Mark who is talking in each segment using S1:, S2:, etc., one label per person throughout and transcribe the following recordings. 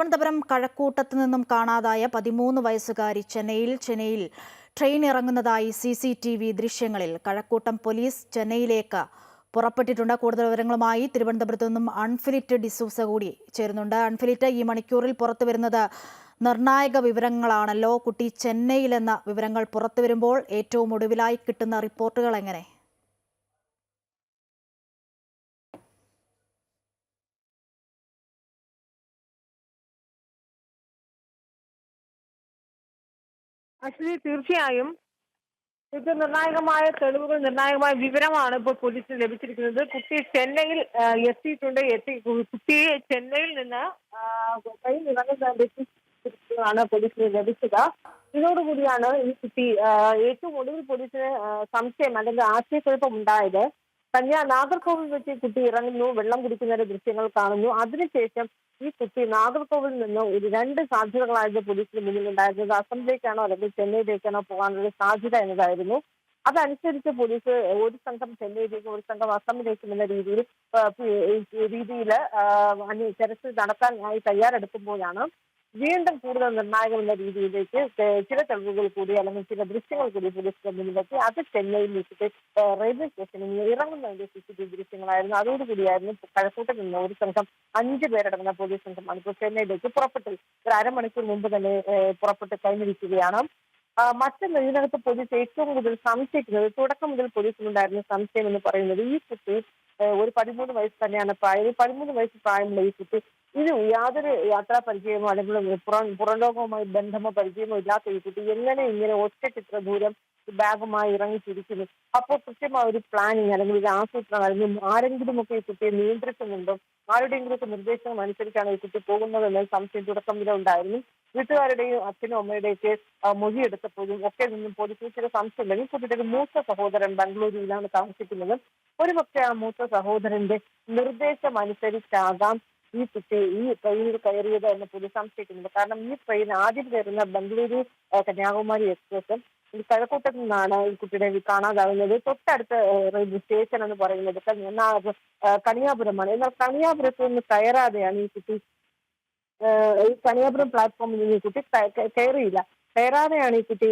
S1: തിരുവനന്തപുരം കഴക്കൂട്ടത്ത് നിന്നും കാണാതായ പതിമൂന്ന് വയസ്സുകാരി ചെന്നൈയിൽ ചെന്നൈയിൽ ട്രെയിൻ ഇറങ്ങുന്നതായി സി സി ടി വി ദൃശ്യങ്ങളിൽ കഴക്കൂട്ടം പോലീസ് ചെന്നൈയിലേക്ക് പുറപ്പെട്ടിട്ടുണ്ട്. കൂടുതൽ വിവരങ്ങളുമായി തിരുവനന്തപുരത്ത് നിന്നും അൺഫിലിറ്റ് ഡിസൂസ കൂടി ചേരുന്നുണ്ട്. അൺഫിലിറ്റ് ഈ മണിക്കൂറിൽ പുറത്തു വരുന്നത് നിർണായക വിവരങ്ങളാണല്ലോ. കുട്ടി ചെന്നൈയിലെന്ന വിവരങ്ങൾ പുറത്തു വരുമ്പോൾ ഏറ്റവും ഒടുവിലായി കിട്ടുന്ന റിപ്പോർട്ടുകൾ എങ്ങനെ?
S2: അശ്വതി തീർച്ചയായും ഇത് നിർണായകമായ തെളിവുകൾ നിർണായകമായ വിവരമാണ് ഇപ്പോൾ പോലീസിന് ലഭിച്ചിരിക്കുന്നത്. കുട്ടി ചെന്നൈയിൽ എത്തിയിട്ടുണ്ട്. എത്തി കുട്ടിയെ ചെന്നൈയിൽ നിന്ന് കൈ ഇറങ്ങുന്നതാണ് പോലീസിന് ലഭിച്ചത്. ഇതോടുകൂടിയാണ് ഈ കുട്ടി ഏറ്റവും ഒടുവിൽ പോലീസിന് സംശയം അല്ലെങ്കിൽ ആശയക്കുഴപ്പം ഉണ്ടായത്. കന്യാ നാഗർകോവിൽ വെച്ച് കുട്ടി ഇറങ്ങുന്നു. വെള്ളം കുടിക്കുന്നതിന്റെ ദൃശ്യങ്ങൾ കാണുന്നു. അതിനുശേഷം ഈ കുട്ടി നാഗർകോവിൽ നിന്ന് ഒരു രണ്ട് സാധ്യതകളായിരുന്നു പോലീസിന് മുന്നിൽ ഉണ്ടായിരുന്നത് അസമിലേക്കാണോ അല്ലെങ്കിൽ ചെന്നൈയിലേക്കാണോ പോകാനുള്ള സാധ്യത എന്നതായിരുന്നു. അതനുസരിച്ച് പോലീസ് ഒരു സംഘം ചെന്നൈയിലേക്കും ഒരു സംഘം അസമിലേക്കും എന്ന രീതിയിൽ രീതിയിൽ തെരച്ചിൽ നടത്താനായി തയ്യാറെടുക്കുമ്പോഴാണ് വീണ്ടും കൂടുതൽ നിർണായകമെന്ന രീതിയിലേക്ക് ചില തെളിവുകൾ കൂടി അല്ലെങ്കിൽ ചില ദൃശ്യങ്ങൾ കൂടി പോലീസിന്റെ മുന്നിലെത്തി അത് ചെന്നൈയിൽ വെച്ചിട്ട് റെയിൽവേ സ്റ്റേഷനിൽ നിന്ന് ഇറങ്ങുന്നതിന്റെ സി സി ടി വി ദൃശ്യങ്ങളായിരുന്നു. അതോടുകൂടിയായിരുന്നു കഴക്കൂട്ടിൽ നിന്ന് ഒരു സംഘം അഞ്ചു പേരടങ്ങുന്ന പോലീസ് സംഘമാണ് ഇപ്പോൾ ചെന്നൈയിലേക്ക് പുറപ്പെട്ടു ഒരു അരമണിക്കൂർ മുമ്പ് തന്നെ പുറപ്പെട്ട് കഴിഞ്ഞിരിക്കുകയാണ്. മറ്റൊന്ന് ഇതിനകത്ത് പോലീസ് ഏറ്റവും കൂടുതൽ സംശയിക്കുന്നത് തുടക്കം മുതൽ പോലീസിനുണ്ടായിരുന്ന സംശയം എന്ന് പറയുന്നത് ഈ കുട്ടി ഒരു പതിമൂന്ന് വയസ്സ് തന്നെയാണ് പ്രായം. പതിമൂന്ന് വയസ്സ് പ്രായമുള്ള ഈ കുട്ടി ഇത് യാതൊരു യാത്രാ പരിചയമോ അല്ലെങ്കിൽ പുറം പുറം ലോകവുമായി ബന്ധമോ പരിചയമോ ഇല്ലാത്ത ഈ കുട്ടി എങ്ങനെ ഇങ്ങനെ ഒറ്റ ദൂരം ബാഗുമായി ഇറങ്ങിത്തിരിക്കുന്നു അപ്പോൾ കൃത്യമായ ഒരു പ്ലാനിങ് അല്ലെങ്കിൽ ഒരു ആസൂത്രണം അല്ലെങ്കിൽ ആരെങ്കിലും ഒക്കെ ഈ കുട്ടിയെ നിയന്ത്രിക്കുന്നുണ്ടോ? ആരുടെയെങ്കിലും ഒക്കെ നിർദ്ദേശം അനുസരിച്ചാണ് ഈ കുട്ടി പോകുന്നത് എന്ന സംശയം തുടക്കം മുതൽ ഉണ്ടായിരുന്നു. വീട്ടുകാരുടെയും അച്ഛനും അമ്മയുടെയും ഒക്കെ ആ, മൊഴിയെടുത്തപ്പോഴും ഒക്കെ നിന്നും പോലീസിന് ചില സംശയമുണ്ടെങ്കിൽ കുട്ടിയുടെ ഒരു മൂത്ത സഹോദരൻ ബംഗളൂരുവിലാണ് താമസിക്കുന്നത്. ഒരുപക്ഷെ ആ മൂത്ത സഹോദരന്റെ നിർദ്ദേശം അനുസരിച്ചാകാം. ഈ കുട്ടി ഈ ട്രെയിനിൽ കയറിയത് എന്ന് പോലീസ് സംശയിക്കുന്നുണ്ട്. കാരണം ഈ ട്രെയിൻ ആദ്യം കയറുന്ന ബംഗളൂരു കന്യാകുമാരി എക്സ്പ്രസ് കഴക്കൂട്ടത്ത് നിന്നാണ് ഈ കുട്ടിയുടെ കാണാതാവുന്നത്. തൊട്ടടുത്ത റെയിൽവേ സ്റ്റേഷൻ എന്ന് പറയുന്നത് കണിയാപുരമാണ്. എന്നാൽ കണിയാപുരത്ത് നിന്ന് കയറാതെയാണ് ഈ കുട്ടി ഈ കണിയാപുരം പ്ലാറ്റ്ഫോമിൽ നിന്ന് ഈ കുട്ടി കയ- കയ- കയറിയില്ല. കയറാതെയാണ് ഈ കുട്ടി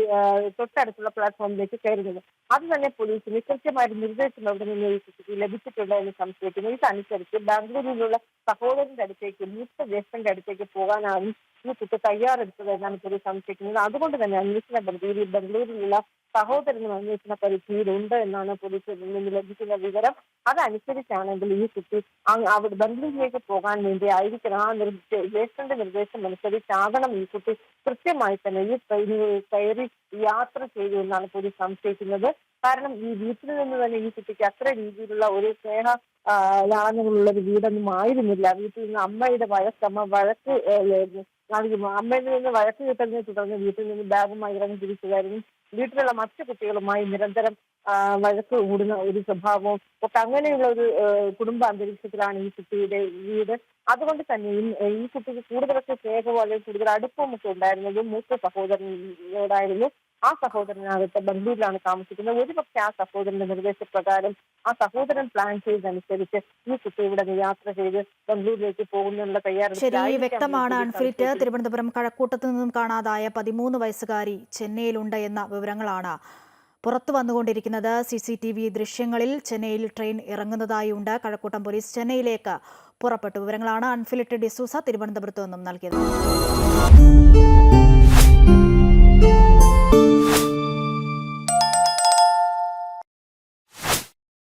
S2: തൊട്ടടുത്തുള്ള പ്ലാറ്റ്ഫോമിലേക്ക് കയറുന്നത്. അത് തന്നെ പോലീസിന് കൃത്യമായ നിർദ്ദേശം അവിടെ നിന്ന് ഈ കുട്ടിക്ക് ലഭിച്ചിട്ടുണ്ട് എന്ന് സംശയിക്കുന്നു. ഇതനുസരിച്ച് ബാംഗ്ലൂരിലുള്ള സഹോദരന്റെ അടുത്തേക്ക് മൂത്ത ജ്യേഷ്ഠന്റെ അടുത്തേക്ക് പോകാനാണ് ഈ കുട്ടി തയ്യാറെടുത്തത് എന്നാണ് പോലീസ് സംശയിക്കുന്നത്. അതുകൊണ്ട് തന്നെ അന്വേഷണ പരിധിയിൽ ബംഗളൂരിലുള്ള സഹോദരനും അന്വേഷണ പരിധിയിലുണ്ട് എന്നാണ് പോലീസിൽ നിന്ന് ലഭിക്കുന്ന വിവരം. അതനുസരിച്ചാണെങ്കിൽ ഈ കുട്ടി അവിടെ ബംഗളൂരിലേക്ക് പോകാൻ വേണ്ടി ആയിരിക്കണം. ആ നിർദ്ദേ ജ്യേഷ്ഠന്റെ നിർദ്ദേശം അനുസരിച്ചാകണം ഈ കുട്ടി കൃത്യമായി തന്നെ ഈ ട്രെയിനിൽ കയറി യാത്ര ചെയ്തു എന്നാണ് പോലീസ് സംശയിക്കുന്നത്. കാരണം ഈ വീട്ടിൽ നിന്ന് തന്നെ ഈ കുട്ടിക്ക് അത്ര രീതിയിലുള്ള ഒരു സ്നേഹ ലാഭങ്ങളുള്ള ഒരു വീടൊന്നും ആയിരുന്നില്ല. വീട്ടിൽ നിന്ന് അമ്മയുടെ വഴക്കമ്മ വഴക്ക് അമ്മയിൽ നിന്ന് വഴക്ക് കിട്ടുന്നതിനെ തുടർന്ന് വീട്ടിൽ നിന്ന് ബാഗുമായി ഇറങ്ങി തിരിച്ചതായിരുന്നു. വീട്ടിലുള്ള മറ്റു കുട്ടികളുമായി നിരന്തരം വഴക്ക് കൂടുന്ന ഒരു സ്വഭാവവും ഒക്കെ അങ്ങനെയുള്ള ഒരു കുടുംബ അന്തരീക്ഷത്തിലാണ് ഈ കുട്ടിയുടെ വീട്. അതുകൊണ്ട് തന്നെ ഈ കുട്ടിക്ക് കൂടുതലൊക്കെ സ്നേഹമോ അല്ലെങ്കിൽ കൂടുതൽ അടുപ്പവും ഒക്കെ ഉണ്ടായിരുന്നത് മൂത്ത സഹോദരനോടായിരുന്നു. ആ സഹോദരനാകട്ടെ ബംഗളൂരിലാണ് താമസിക്കുന്നത്. ഒരുപക്ഷെ ആ സഹോദരന്റെ നിർദ്ദേശപ്രകാരം ആ സഹോദരൻ പ്ലാൻ ചെയ്തതനുസരിച്ച് ഈ കുട്ടി ഇവിടെ യാത്ര ചെയ്ത് ബംഗളൂരിലേക്ക് പോകുന്നുള്ള
S1: ശരി
S2: തയ്യാറെടുപ്പിലായിരിക്കാം
S1: വ്യക്തമാണ് അൺഫിലിറ്റ് തിരുവനന്തപുരം കഴക്കൂട്ടത്ത് നിന്നും കാണാതായ പതിമൂന്ന് വയസ്സുകാരി ചെന്നൈയിലുണ്ട് എന്ന വിവരങ്ങളാണ് പുറത്തു വന്നുകൊണ്ടിരിക്കുന്നത്. സി സി ടി വി ദൃശ്യങ്ങളിൽ ചെന്നൈയിൽ ട്രെയിൻ ഇറങ്ങുന്നതായുണ്ട് കഴക്കൂട്ടം പോലീസ് ചെന്നൈയിലേക്ക് പുറപ്പെട്ടു. വിവരങ്ങളാണ് അൺഫിലിറ്റ് ഡിസൂസ തിരുവനന്തപുരത്ത് നിന്നും നൽകിയത്.